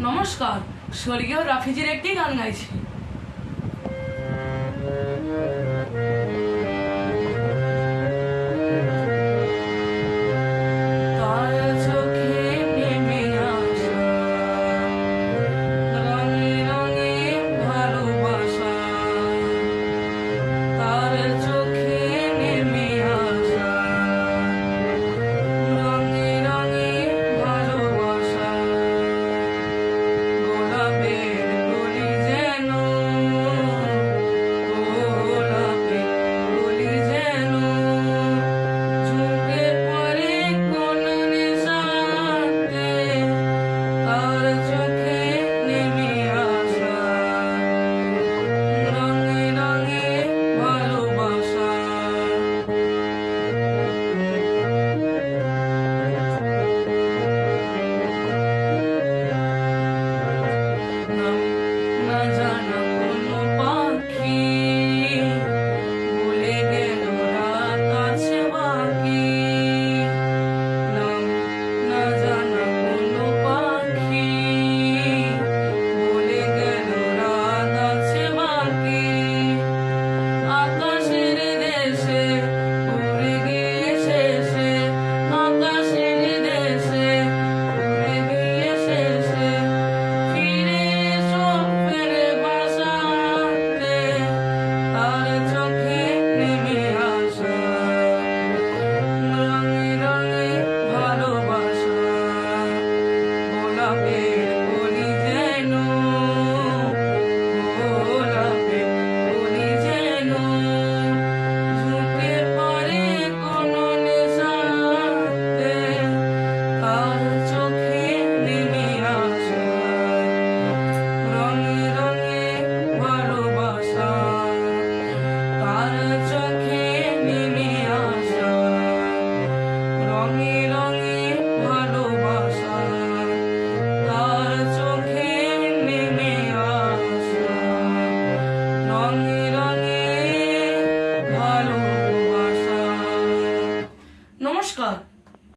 নমস্কার স্বর্গীয় রাফিজির একটি গান গাইছি।